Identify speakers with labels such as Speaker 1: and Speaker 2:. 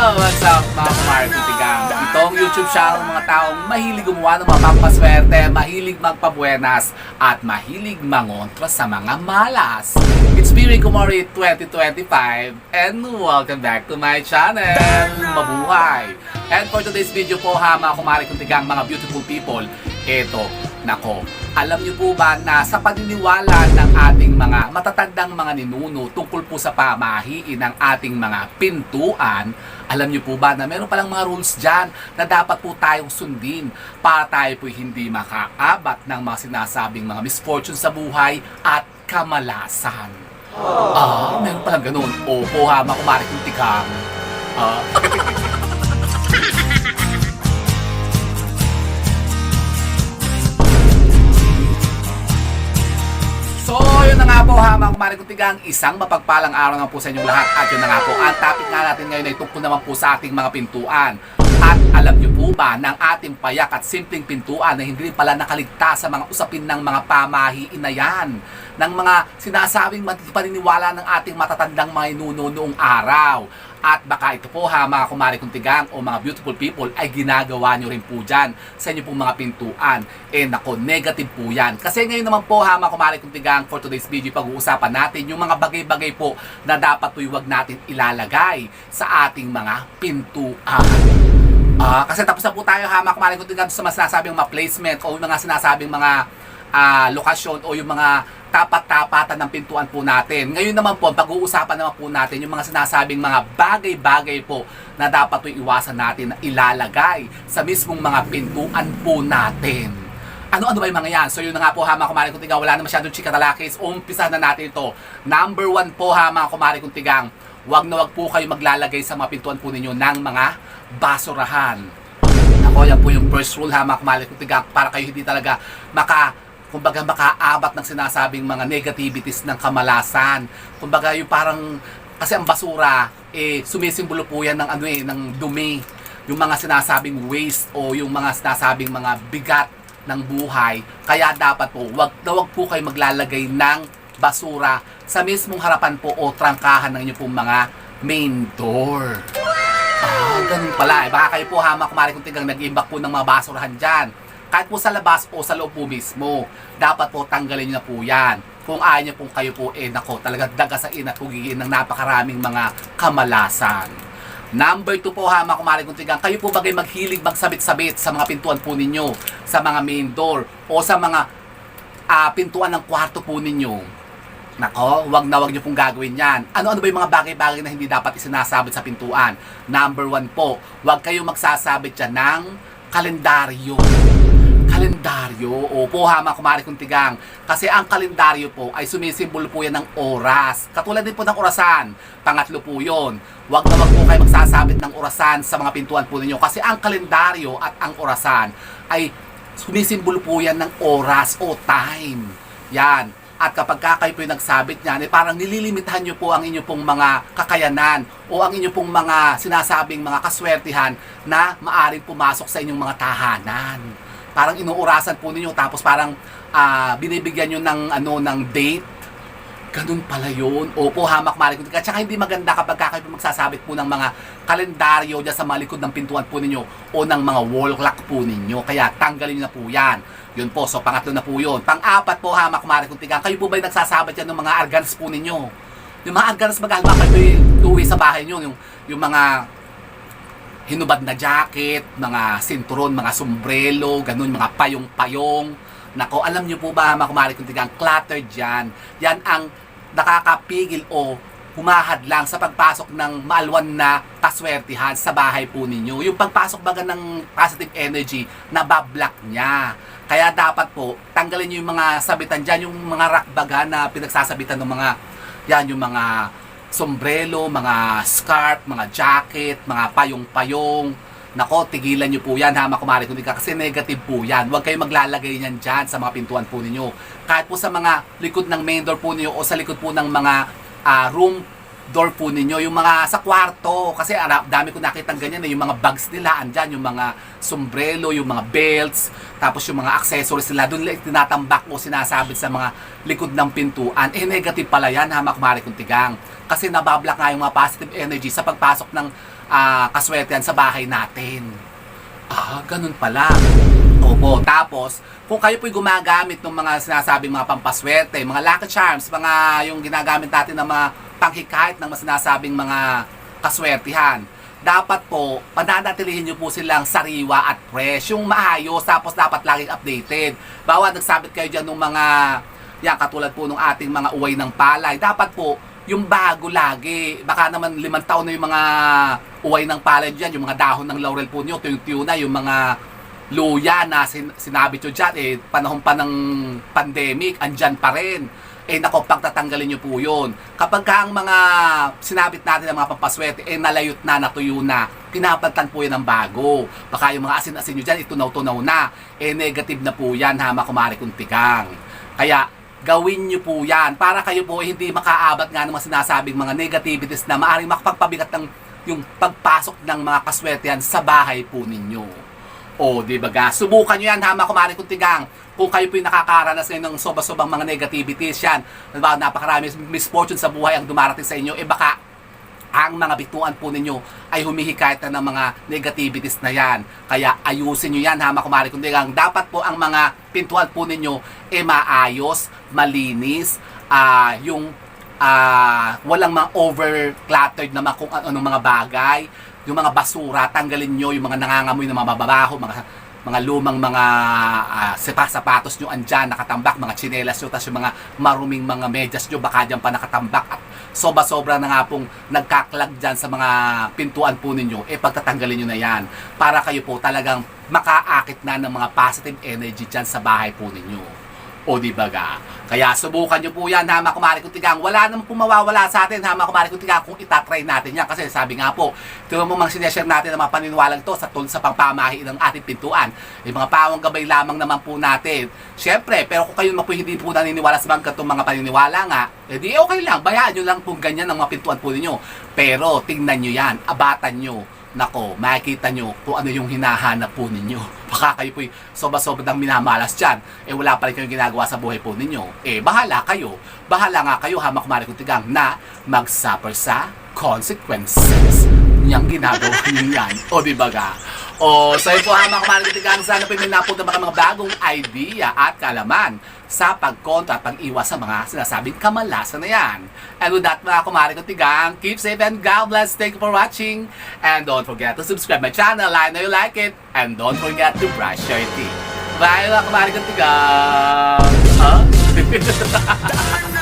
Speaker 1: What's up mga kumaritigang? Itong YouTube channel ng mga taong mahilig gumawa ng mga pampaswerte, mahilig magpabuenas, at mahilig mangontra sa mga malas. It's me, Rico Mori 2025, and welcome back to my channel, Mabuhay! And for today's video po ha, mga kumaritigang mga beautiful people, eto, nako, alam niyo po ba na sa paniniwala ng ating mga matatandang mga ninuno tungkol po sa pamahiin ng ating mga pintuan, alam niyo po ba na meron palang mga rules dyan na dapat po tayong sundin para tayo po hindi makaabat ng mga sinasabing mga misfortune sa buhay at kamalasan. Ah, meron palang ganun. Opo ha, mga kumari kong tikang. Ah. yun na nga po ha, mga kumari kong tigang, isang mapagpalang araw na po sa inyong lahat. At yun na nga po, ang topic nga natin ngayon ay tungkol naman po sa ating mga pintuan. At alam niyo po ba ng ating payak at simpleng pintuan na hindi pala nakaligtas sa mga usapin ng mga pamahiin na yan ng mga sinasabing paniniwala ng ating matatandang mga inuno noong araw. At baka ito po ha mga kumari kong tigang o mga beautiful people ay ginagawa nyo rin po dyan sa inyo pong mga pintuan. Eh nako, negative po yan. Kasi ngayon naman po ha mga kumari kong tigang for today's video pag-uusapan natin yung mga bagay-bagay po na dapat po wag natin ilalagay sa ating mga pintuan. Ah, kasi tapos na po tayo ha, mga kumarin ko din sa mga sinasabing mga placement o mga sinasabing mga ah, lokasyon o yung mga tapat-tapatan ng pintuan po natin. Ngayon naman po, pag-uusapan naman po natin yung mga sinasabing mga bagay-bagay po na dapat po iwasan natin na ilalagay sa mismong mga pintuan po natin. Ano-ano ba yung mga yan? So yun na nga po ha mga kumari kong tigang, wala na masyadong chika talakis. Umpisa na natin ito. Number one po ha mga kumari kong tigang, wag na wag po kayo maglalagay sa mga pintuan po ninyo ng mga basurahan. Ako, yan po yung first rule ha mga kumari kong tigang para kayo hindi talaga maka kumbaga makaabat ng sinasabing mga negativities ng kamalasan. Kumbaga yung parang kasi ang basura eh sumisimbolo po yan ng ano eh ng dumi. Yung mga sinasabing waste o yung mga sinasabing mga bigat ng buhay. Kaya dapat po wag na wag po kayo maglalagay ng basura sa mismong harapan po o trangkahan ng inyong pong mga main door. Ah, ganun pala. Eh, baka kayo po hamak kumari kung tigang nag-imbak po ng mga basurahan dyan. Kahit po sa labas o sa loob po mismo, dapat po tanggalin nyo na po yan. Kung ayaw nyo po kayo po, eh nako, talaga dagasain at hugiin ng napakaraming mga kamalasan. Number 2 po ha, mga kumari kong tigang, kayo po bagay maghilig magsabit-sabit sa mga pintuan po ninyo, sa mga main door, o sa mga ah, pintuan ng kwarto po ninyo. Nako, wag na wag niyo pong gagawin yan. Ano-ano ba yung mga bagay-bagay na hindi dapat isinasabit sa pintuan? Number one po, wag kayong magsasabit dyan ng kalendaryo. Kalendaryo. Opo ha, mga kumari kong tigang. Kasi ang kalendaryo po ay sumisimbolo po yan ng oras. Katulad din po ng orasan. Pangatlo po yon. Wag na wag po kayo magsasabit ng orasan sa mga pintuan po ninyo. Kasi ang kalendaryo at ang orasan ay sumisimbolo po yan ng oras o time. Yan. At kapag ka kayo po yung nagsabit niyan, eh parang nililimitahan nyo po ang inyong pong mga kakayanan o ang inyong pong mga sinasabing mga kaswertihan na maaring pumasok sa inyong mga tahanan. Parang inuurasan po ninyo tapos parang ah, binibigyan nyo ng, ano, ng date. Ganun pala yun. Opo, hamak malikod. At saka hindi maganda kapag ka kayo po magsasabit po ng mga kalendaryo dyan sa malikod ng pintuan po ninyo o ng mga wall clock po ninyo. Kaya tanggalin nyo na po yan. Yun po, so pangatlo na po yun. Pang-apat po, hamak malikod. Kayo po ba nagsasabat yan ng mga argans po ninyo? Yung mga argans mag-alma kayo yung uwi sa bahay nyo. Yung, yung mga hinubad na jacket, mga sinturon, mga sombrero, ganun, mga payong-payong. Nako, alam niyo po ba, mga kumari kung tigang, cluttered yan. Yan ang nakakapigil o humahad lang sa pagpasok ng maalwan na kaswertihan sa bahay po ninyo. Yung pagpasok baga ng positive energy, nabablock niya. Kaya dapat po, tanggalin niyo yung mga sabitan dyan, yung mga rack baga na pinagsasabitan ng mga, yan, yung mga sombrero, mga scarf, mga jacket, mga payong-payong. Nako, tigilan nyo po yan ha, mga kumari kundi ka, kasi negative po yan. Huwag kayo maglalagay yan dyan sa mga pintuan po ninyo. Kahit po sa mga likod ng main door po ninyo o sa likod po ng mga ah, room door po ninyo, yung mga sa kwarto, kasi dami ko nakitang ganyan eh, yung mga bags nila, andyan, yung mga sombrero, yung mga belts, tapos yung mga accessories nila, doon tinatambak o sinasabit sa mga likod ng pintuan. Eh, negative pala yan, hamak mari kong tigang. Kasi nabablock nga yung mga positive energy sa pagpasok ng ah, kaswertehan sa bahay natin. Ah, ganun pala. Opo, tapos, kung kayo po'y gumagamit ng mga sinasabing mga pampaswerte, mga lucky charms, mga yung ginagamit natin ng mga panghikayat ng mga sinasabing mga kaswertihan, dapat po, pananatilihin nyo po silang sariwa at fresh, yung maayos, tapos dapat laging updated. Bawa nagsabit kayo dyan ng mga, yan, katulad po ng ating mga uway ng palay, dapat po, yung bago lagi. Baka naman limang taon na yung mga uway ng palay dyan, yung mga dahon ng laurel po nyo, tuyong-tuyo na, yung mga luya na sin- sinabi nyo dyan, eh, panahon pa ng pandemic, andyan pa rin. Eh, nako, pagtatanggalin nyo po yun. Kapag ka ang mga sinabit natin ng mga pampaswerte, eh, nalayot na, natuyo na, pinapalitan po yan ng bago. Baka yung mga asin-asin nyo dyan, itunaw-tunaw na. Eh, negative na po yan, hama kumari kung tigang. Kaya, gawin nyo po yan para kayo po eh, hindi makaabat nga ng mga sinasabing mga negativities na maaaring makapagpabigat ng yung pagpasok ng mga kaswertehan sa bahay po ninyo. O, di ba? Subukan nyo yan, hama kumari kung tigang. Kung kayo po yung nakakaranas ngayon ng soba-sobang mga negativities yan, diba, napakarami misfortune sa buhay ang dumarating sa inyo, eh baka ang mga bituan po ninyo ay humihikayat na ng mga negativities na yan. Kaya ayusin nyo yan, hama kumari kung tigang. Dapat po ang mga pintuan po ninyo eh maayos, malinis, ah yung ah walang mga over-cluttered na kung ano mga bagay, yung mga basura, tanggalin nyo, yung mga nangangamoy na mga babaho, mga mga lumang mga uh, sapatos nyo andyan, nakatambak, mga tsinelas nyo, tapos yung mga maruming mga medyas nyo, baka dyan pa nakatambak. At sobra-sobra na nga pong nagkaklag dyan sa mga pintuan po ninyo, eh pagtatanggalin nyo na yan. Para kayo po talagang makaakit na ng mga positive energy dyan sa bahay po ninyo. O di ba? Kaya subukan nyo po yan, hama kumari kung tigang. Wala naman po mawawala sa atin, hama kumari kung tigang, kung itatry natin yan. Kasi sabi nga po, ito mo mang sineshare natin ang mga paniniwalang to sa tul sa pangpamahi ng ating pintuan. Yung mga pawang gabay lamang naman po natin. Siyempre, pero kung kayo naman po hindi po naniniwala sa mga katong mga paniniwala nga, edi okay lang, bayaan nyo lang po ganyan ang mga pintuan po ninyo. Pero tingnan nyo yan, abatan nyo nako, makikita nyo kung ano yung hinahanap po ninyo. Baka kayo po'y sobra-sobra ng minamalas dyan. Eh wala pa rin kayong ginagawa sa buhay po ninyo. Eh bahala kayo. Bahala nga kayo hamak kumari kung tigang na mag-suffer sa consequences. Yang ginagawa nyo yan. O di ba ga? O sa po hamak kumari kung tigang sana po may napunta mga bagong idea at kalaman sa pagkontra at pag-iwas sa mga sinasabing kamalasan na yan. And with that mga kumari kong tigang, keep safe and God bless. Thank you for watching. And don't forget to subscribe my channel. I know you like it. And don't forget to brush your teeth. Bye mga kumari kong tigang. Huh?